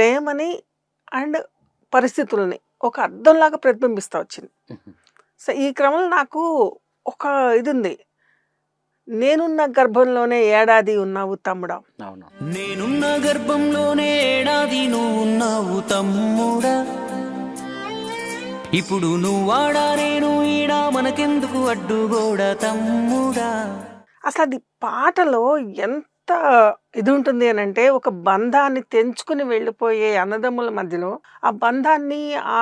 ప్రేమని అండ్ పరిస్థితులని ఒక అర్థంలాగా ప్రతిబింబిస్తూ వచ్చింది. సో ఈ క్రమంలో నాకు ఒక ఇది ఉంది నేనున్న గర్భంలోనే ఏడాది ఉన్నావు తమ్ముడా. అవును. నేనున్న గర్భంలోనే ఏడాది నువ్వున్నావు తమ్ముడా. ఇప్పుడు నువ్వాడా నేను ఈడా మనకెందుకు అడ్డుగోడ తమ్ముడా. అసలు అది పాటలో ఎంత ఇది ఉంటుంది అని అంటే ఒక బంధాన్ని తెంచుకుని వెళ్ళిపోయే అన్నదమ్ముల మధ్యలో ఆ బంధాన్ని ఆ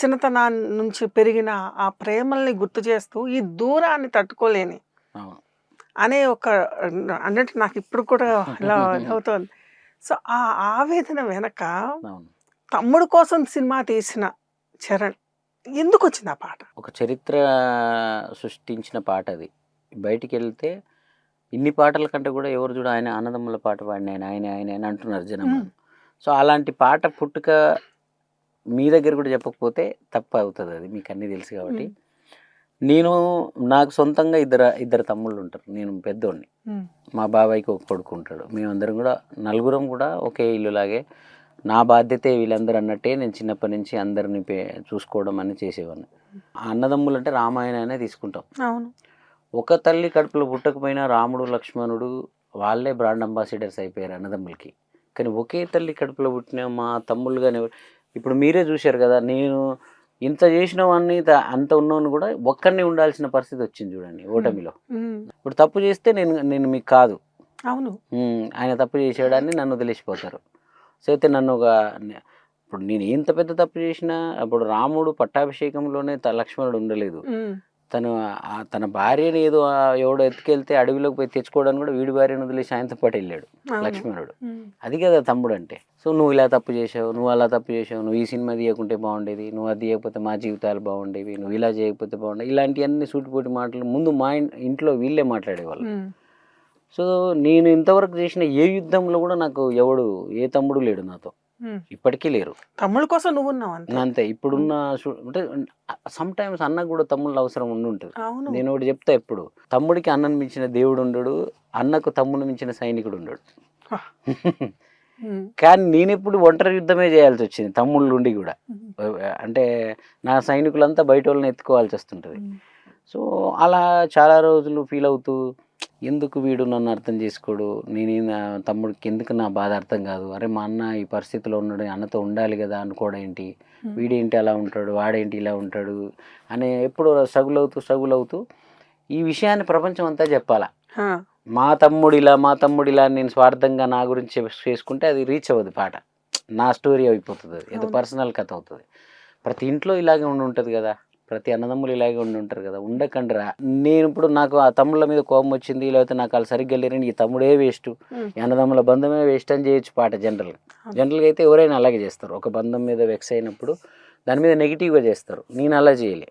చిన్నతనాన్ని నుంచి పెరిగిన ఆ ప్రేమల్ని గుర్తు చేస్తూ ఈ దూరాన్ని తట్టుకోలేని అనే ఒక అన్నట్టు నాకు ఇప్పుడు కూడా ఇలా అవుతోంది సో ఆ ఆవేదన వెనక తమ్ముడు కోసం సినిమా తీసిన చరణ్ ఎందుకు వచ్చింది ఆ పాట? ఒక చరిత్ర సృష్టించిన పాట అది బయటికి వెళ్తే ఇన్ని పాటల కంటే కూడా ఎవరు చూడ ఆయన ఆనందముల పాట పాడిన ఆయన ఆయన ఆయన అని అంటున్నారు జనం. సో అలాంటి పాట పుట్టుక మీ దగ్గర కూడా చెప్పకపోతే తప్పు అవుతుంది అది మీకు అన్నీ తెలుసు కాబట్టి. నేను నాకు సొంతంగా ఇద్దరు ఇద్దరు తమ్ముళ్ళు ఉంటారు. నేను పెద్దోడిని. మా బాబాయ్కి ఒక కొడుకు ఉంటాడు. మేమందరం కూడా నలుగురం కూడా ఒకే ఇల్లులాగే నా బాధ్యతే వీళ్ళందరూ అన్నట్టే నేను చిన్నప్పటి నుంచి అందరిని చూసుకోవడం అని చేసేవాడిని. ఆ అన్నదమ్ములు అంటే రామాయణానే తీసుకుంటాం. అవును. ఒక తల్లి కడుపులో పుట్టకపోయినా రాముడు లక్ష్మణుడు వాళ్ళే బ్రాండ్ అంబాసిడర్స్ అయిపోయారు అన్నదమ్ములకి. కానీ ఒకే తల్లి కడుపులో పుట్టిన మా తమ్ముళ్ళు కానీ ఇప్పుడు మీరే చూశారు కదా నేను ఇంత చేసిన వాడిని అంత ఉన్నవాడిని కూడా ఒక్కరిని ఉండాల్సిన పరిస్థితి వచ్చింది చూడండి ఓటమిలో. ఇప్పుడు తప్పు చేస్తే నేను నేను మీకు కాదు. అవును. ఆయన తప్పు చేసేయడాన్ని నన్ను వదిలేసిపోతారు. సో అయితే నన్ను ఒక ఇప్పుడు నేను ఎంత పెద్ద తప్పు చేసినా అప్పుడు రాముడు పట్టాభిషేకంలోనే లక్ష్మణుడు ఉండలేదు. తను ఆ తన భార్యని ఏదో ఎవడో ఎత్తుకెళ్తే అడవిలోకి పోయి తెచ్చుకోవడానికి కూడా వీడి భార్యను వదిలేసి ఆయనతో పాటు వెళ్ళాడు. లక్ష్మణుడు. అది కదా తమ్ముడు అంటే సో నువ్వు ఇలా తప్పు చేసావు నువ్వు అలా తప్పు చేసావు నువ్వు ఈ సినిమా తీయకుంటే బాగుండేది నువ్వు అది తీయకపోతే మా జీవితాలు బాగుండేవి నువ్వు ఇలా చేయకపోతే బాగుండేవి ఇలాంటివన్నీ సూటిపోటి మాటలు ముందు మా ఇంట్లో వీళ్ళే మాట్లాడేవాళ్ళు. సో నేను ఇంతవరకు చేసిన ఏ యుద్ధంలో కూడా నాకు ఎవడు ఏ తమ్ముడు లేడు నాతో. ఇప్పటికీ లేరు. తమ్ముడు కోసం నువ్వు ఉన్నావు అంతే ఇప్పుడున్న అంటే సమ్ టైమ్స్ అన్నకు కూడా తమ్ముళ్ళ అవసరం ఉండి ఉంటుంది. నేను ఒకటి చెప్తా ఎప్పుడు తమ్ముడికి అన్నను మించిన దేవుడు ఉండడు అన్నకు తమ్ముడు మించిన సైనికుడు ఉండడు. కానీ నేను ఎప్పుడు ఒంటరి యుద్ధమే చేయాల్సి వచ్చింది తమ్ముళ్ళు ఉండి కూడా. అంటే నా సైనికులంతా బయట వాళ్ళని ఎత్తుకోవాల్సి వస్తుంటుంది. సో అలా చాలా రోజులు ఫీల్ అవుతూ ఎందుకు వీడు నన్ను అర్థం చేసుకోడు? నేను నా తమ్ముడికి ఎందుకు నా బాధ అర్థం కాదు. అరే మా అన్న ఈ పరిస్థితిలో ఉన్నాడు అన్నతో ఉండాలి కదా అనుకోవడం ఏంటి? వీడేంటి అలా ఉంటాడు? వాడేంటి ఇలా ఉంటాడు? అని ఎప్పుడు స్ట్రగుల్ అవుతూ ఈ విషయాన్ని ప్రపంచం అంతా చెప్పాలా? మా తమ్ముడు ఇలా మా తమ్ముడు ఇలా నేను స్వార్థంగా నా గురించి చేసుకుంటే అది రీచ్ అవ్వదు పాట. నా స్టోరీ అయిపోతుంది. అది ఏదో. పర్సనల్ కథ అవుతుంది. ప్రతి ఇంట్లో ఇలాగే ఉండి ఉంటుంది కదా. ప్రతి అన్నదమ్ములు ఇలాగే ఉండి ఉంటారు కదా ఉండకండిరా. నేను ఇప్పుడు నాకు ఆ తమ్ముళ్ళ మీద కోపం వచ్చింది లేకపోతే నాకు వాళ్ళు సరిగ్గా లేరని ఈ తమ్ముడే వేస్ట్. అన్నదమ్ముల బంధమే వేస్ట్ అని చేయొచ్చు పాట జనరల్గా జనరల్గా అయితే ఎవరైనా అలాగే చేస్తారు. ఒక బంధం మీద వెక్స్ అయినప్పుడు దాని మీద నెగిటివ్గా చేస్తారు. నేను అలా చేయలే.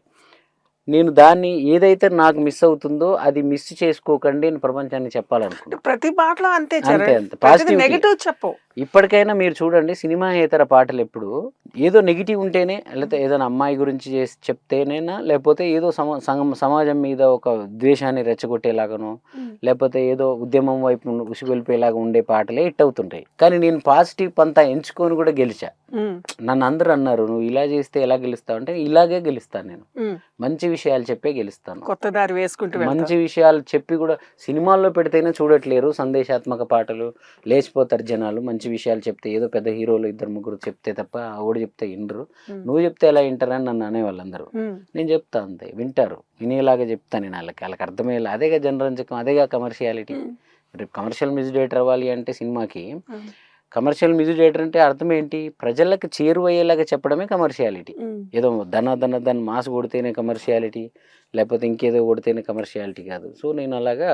నేను దాన్ని ఏదైతే నాకు మిస్ అవుతుందో అది మిస్ చేసుకోకండి ప్రపంచాన్ని చెప్పాలనుకున్నాను ప్రతి పాటలో అంతే అంతే అంతే. పాజిటివ్ నెగిటివ్ చెప్పు ఇప్పటికైనా మీరు చూడండి సినిమాయేతర పాటలు ఎప్పుడు ఏదో నెగిటివ్ ఉంటేనే లేకపోతే ఏదైనా అమ్మాయి గురించి చేసి చెప్తేనేనా లేకపోతే ఏదో సమాజం మీద ఒక ద్వేషాన్ని రెచ్చగొట్టేలాగానో లేకపోతే ఏదో ఉద్యమం వైపు ఉసిగొలిపేలాగా ఉండే పాటలే హిట్ అవుతుంటాయి. కానీ నేను పాజిటివ్ పంతా ఎంచుకొని కూడా గెలిచా. నన్ను అందరూ అన్నారు నువ్వు ఇలా చేస్తే ఎలా గెలుస్తావు? అంటే ఇలాగే గెలుస్తాను నేను. మంచి విషయాలు చెప్పే గెలుస్తాను. కొత్త దారి వేసుకుంటూ మంచి విషయాలు చెప్పి కూడా సినిమాల్లో పెడితేనే చూడట్లేరు సందేశాత్మక పాటలు లేచిపోతారు జనాలు మంచి విషయాలు చెప్తే ఏదో పెద్ద హీరోలు ఇద్దరు ముగ్గురు చెప్తే తప్ప ఆవిడ చెప్తే వినరు నువ్వు చెప్తే ఎలా వింటారని నన్ను అనేవాళ్ళు అందరూ నేను చెప్తా అంతే వింటారు. వినేలాగా చెప్తాను నేను వాళ్ళకి. వాళ్ళకి అర్థమయ్యేలా. అదేగా జనరంజకం అదేగా కమర్షియాలిటీ రేపు కమర్షియల్ మ్యూజిక్ డైరెక్టర్ అవ్వాలి అంటే సినిమాకి కమర్షియల్ మ్యూజిక్ డైరెక్టర్ అంటే అర్థం ఏంటి? ప్రజలకు చేరువయ్యేలాగా చెప్పడమే కమర్షియాలిటీ. ఏదో ధన ధన ధన మాస్ కొడితేనే కమర్షియాలిటీ లేకపోతే ఇంకేదో కొడితేనే కమర్షియాలిటీ కాదు. సో నేను అలాగా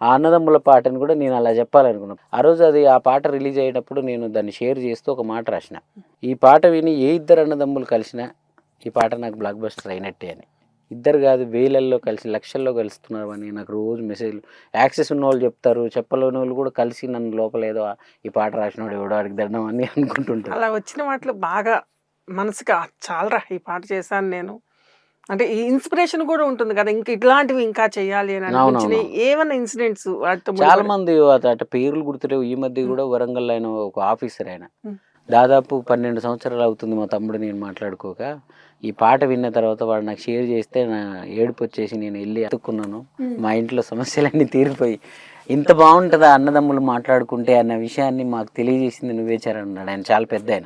ఆ అన్నదమ్ముల పాటను కూడా నేను అలా చెప్పాలనుకున్నాను ఆ రోజు అది ఆ పాట రిలీజ్ అయ్యేటప్పుడు నేను దాన్ని షేర్ చేస్తూ ఒక మాట రాసిన. ఈ పాట విని ఏ ఇద్దరు అన్నదమ్ములు కలిసినా ఈ పాట నాకు బ్లాక్ బస్టర్ అయినట్టే అని. ఇద్దరు కాదు వేలల్లో కలిసి లక్షల్లో కలుస్తున్నారు అని నాకు రోజు మెసేజ్లు యాక్సెస్ ఉన్న వాళ్ళు చెప్తారు చెప్పలేని వాళ్ళు కూడా కలిసి నన్ను లోపల ఏదో ఈ పాట రాసినోడు ఎవడో వాడికి దండం అని అనుకుంటుంటారు. అలా వచ్చిన వాటిలో బాగా మనసుకి "ఆ, చాలరా ఈ పాట చేశాను నేను. అంటే ఈ ఇన్స్పిరేషన్ కూడా ఉంటుంది కదా ఇంకా ఇట్లాంటివి ఇంకా చేయాలి అని ఏమన్నా ఇన్సిడెంట్స్ వాటితో చాలా మంది అట పేర్లు గుర్తులేవు. ఈ మధ్య కూడా వరంగల్ ఆయన ఒక ఆఫీసర్ ఆయన. దాదాపు పన్నెండు సంవత్సరాలు అవుతుంది మా తమ్ముడు నేను మాట్లాడుకోక. ఈ పాట విన్న తర్వాత వాడు నాకు షేర్ చేస్తే నా ఏడుపు వచ్చేసి నేను వెళ్ళి అతుక్కున్నాను. మా ఇంట్లో సమస్యలన్నీ తీరిపోయి. ఇంత బాగుంటుందా అన్నదమ్ములు మాట్లాడుకుంటే అన్న విషయాన్ని మాకు తెలియజేసింది నువ్వే చరణ్ అన్నాడు. ఆయన చాలా పెద్ద ఆయన.